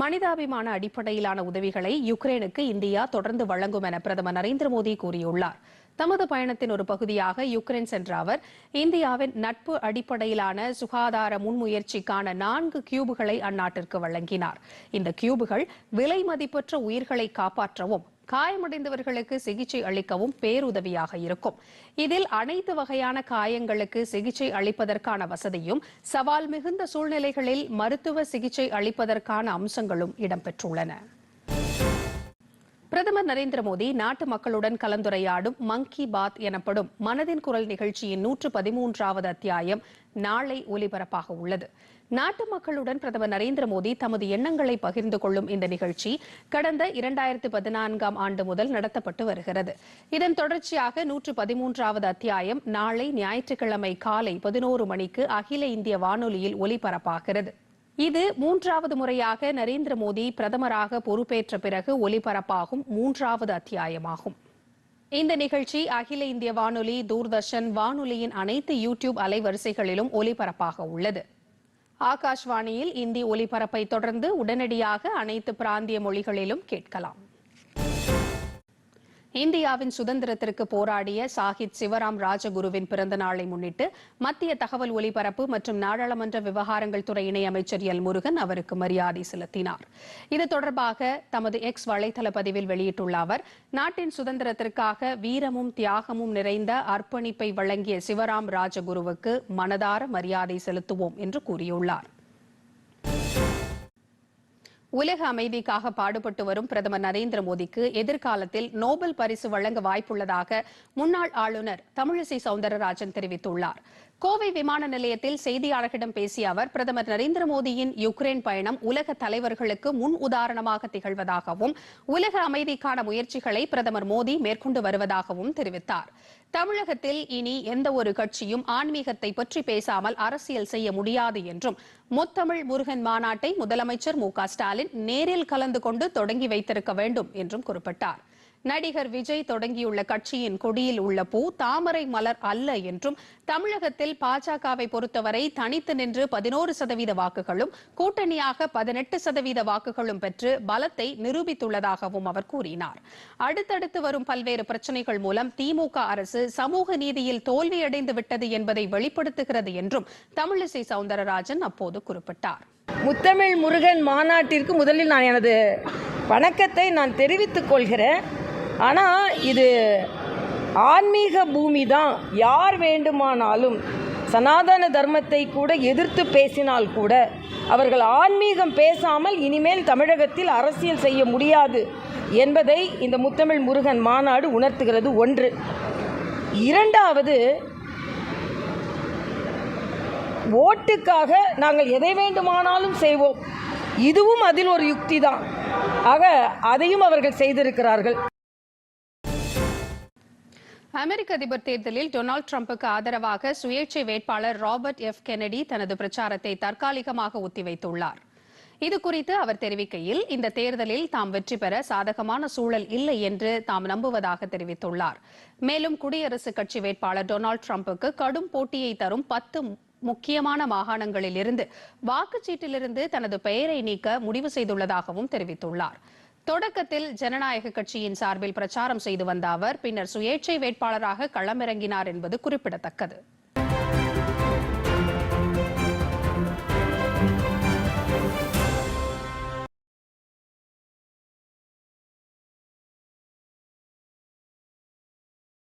மனிதாபிமான அடிப்படையிலான உதவிகளை யுக்ரைனுக்கு இந்தியா தொடர்ந்து வழங்கும் என பிரதமர் நரேந்திர மோடி கூறியுள்ளார். தமது பயணத்தின் ஒரு பகுதியாக யுக்ரைன் சென்ற அவர் இந்தியாவின் நட்பு அடிப்படையிலான சுகாதார முன்முயற்சிக்கான நான்கு கியூபுகளை அந்நாட்டிற்கு வழங்கினார். இந்த கியூபுகள் விலை மதிப்பற்ற உயிர்களை காப்பாற்றவும் காயமடைந்தவர்களுக்கு சிகிச்சை அளிக்கவும் பேருதவியாக இருக்கும். இதில் அனைத்து வகையான காயங்களுக்கு சிகிச்சை அளிப்பதற்கான வசதியும் சவால் மிகுந்த சூழ்நிலைகளில் மருத்துவ சிகிச்சை அளிப்பதற்கான அம்சங்களும் இடம்பெற்றுள்ளன. பிரதமர் நரேந்திர மோடி நாட்டு மக்களுடன் கலந்துரையாடும் மங்கி பாத் எனப்படும் மனதின் குரல் நிகழ்ச்சியின் நூற்று பதிமூன்றாவது அத்தியாயம் நாளை ஒலிபரப்பாக உள்ளது. நாட்டு மக்களுடன் பிரதமர் நரேந்திர மோடி தமது எண்ணங்களை பகிர்ந்து கொள்ளும் இந்த நிகழ்ச்சி கடந்த இரண்டாயிரத்து பதினான்காம் ஆண்டு முதல் நடத்தப்பட்டு வருகிறது. இதன் தொடர்ச்சியாக நூற்று பதிமூன்றாவது அத்தியாயம் நாளை ஞாயிற்றுக்கிழமை காலை பதினோரு மணிக்கு அகில இந்திய வானொலியில் ஒலிபரப்பாகிறது. இது மூன்றாவது முறையாக நரேந்திர மோடி பிரதமராக பொறுப்பேற்ற பிறகு ஒலிபரப்பாகும் மூன்றாவது அத்தியாயமாகும். இந்த நிகழ்ச்சி அகில இந்திய வானொலி தூர்தர்ஷன் வானொலியின் அனைத்து யூடியூப் அலைவரிசைகளிலும் ஒலிபரப்பாக உள்ளது. ஆகாஷ்வாணியில் இந்தி ஒலிபரப்பை தொடர்ந்து உடனடியாக அனைத்து பிராந்திய மொழிகளிலும் கேட்கலாம். இந்தியாவின் சுதந்திரத்திற்கு போராடிய சாஹித் சிவராம் ராஜகுருவின் பிறந்த நாளை முன்னிட்டு மத்திய தகவல் ஒலிபரப்பு மற்றும் நாடாளுமன்ற விவகாரங்கள் துறை இணையமைச்சர் எல் முருகன் அவருக்கு மரியாதை செலுத்தினார். இது தொடர்பாக தமது எக்ஸ் வலைதள பதிவில் வெளியிட்டுள்ள அவர் நாட்டின் சுதந்திரத்திற்காக வீரமும் தியாகமும் நிறைந்த அர்ப்பணிப்பை வழங்கிய சிவராம் ராஜகுருவுக்கு மனதார மரியாதை செலுத்துவோம் என்று கூறியுள்ளார். உலக அமைதிக்காக பாடுபட்டு வரும் பிரதமர் நரேந்திர மோடிக்கு எதிர்காலத்தில் நோபல் பரிசு வழங்க வாய்ப்புள்ளதாக முன்னாள் ஆளுநர் தமிழிசை சவுந்தரராஜன் தெரிவித்துள்ளார். கோவை விமான நிலையத்தில் செய்தியாளர்களிடம் பேசிய அவர் பிரதமர் நரேந்திர மோடியின் யுக்ரைன் பயணம் உலக தலைவர்களுக்கு முன் உதாரணமாக திகழ்வதாகவும் உலக அமைதிக்கான முயற்சிகளை பிரதமர் மோடி மேற்கொண்டு வருவதாகவும் தெரிவித்தார். தமிழகத்தில் இனி எந்த ஒரு கட்சியும் ஆன்மீகத்தை பற்றி பேசாமல் அரசியல் செய்ய முடியாது என்றும் முத்தமிழ் முருகன் மாநாட்டை முதலமைச்சர் மு ஸ்டாலின் ஸ்டாலின் நேரில் கலந்து கொண்டு தொடங்கி வைத்திருக்க வேண்டும் என்றும் குறிப்பிட்டார். நடிகர் விஜய் தொடங்கியுள்ள கட்சியின் கொடியில் உள்ள பூ தாமரை மலர் அல்ல என்றும் தமிழகத்தில் பாஜகவை பொறுத்தவரை தனித்து நின்று பதினோரு சதவீத வாக்குகளும் கூட்டணியாக பதினெட்டு சதவீத வாக்குகளும் பெற்று பலத்தை நிரூபித்துள்ளதாகவும் அவர் கூறினார். அடுத்தடுத்து வரும் பல்வேறு பிரச்சினைகள் மூலம் திமுக அரசு சமூக நீதியில் தோல்வியடைந்து விட்டது என்பதை வெளிப்படுத்துகிறது என்றும் தமிழிசை சவுந்தரராஜன் அப்போது குறிப்பிட்டார். முத்தமிழ் முருகன் மாநாட்டிற்கு முதலில் நான் எனது வணக்கத்தை நான் தெரிவித்துக் கொள்கிறேன். ஆனால் இது ஆன்மீக பூமி தான் யார் வேண்டுமானாலும் சனாதன தர்மத்தை கூட எதிர்த்து பேசினால் கூட அவர்கள் ஆன்மீகம் பேசாமல் இனிமேல் தமிழகத்தில் அரசியல் செய்ய முடியாது என்பதை இந்த முத்தமிழ் முருகன் மாநாடு உணர்த்துகிறது. ஒன்று. இரண்டாவது ஓட்டுக்காக நாங்கள் எதை வேண்டுமானாலும் செய்வோம். இதுவும் அதில் ஒரு யுக்தி தான். ஆக அதையும் அவர்கள் செய்திருக்கிறார்கள். அமெரிக்க அதிபர் தேர்தலில் டொனால்டு டிரம்புக்கு ஆதரவாக சுயேட்சை வேட்பாளர் ராபர்ட் எஃப். கெனடி தனது பிரச்சாரத்தை தற்காலிகமாக ஒத்திவைத்துள்ளார். இது குறித்து அவர் தெரிவிக்கையில் இந்த தேர்தலில் தாம் வெற்றி பெற சாதகமான சூழல் இல்லை என்று தாம் நம்புவதாக தெரிவித்துள்ளார். மேலும் குடியரசுக் கட்சி வேட்பாளர் டொனால்டு டிரம்புக்கு கடும் போட்டியை தரும் பத்து முக்கியமான மாகாணங்களில் இருந்து வாக்குச்சீட்டிலிருந்து தனது பெயரை நீக்க முடிவு செய்துள்ளதாகவும் தெரிவித்துள்ளார். தொடக்கத்தில் ஜனநாயக கட்சியின் சார்பில் பிரச்சாரம் செய்து வந்த அவர் பின்னர் சுயேட்சை வேட்பாளராக களமிறங்கினார் என்பது குறிப்பிடத்தக்கது.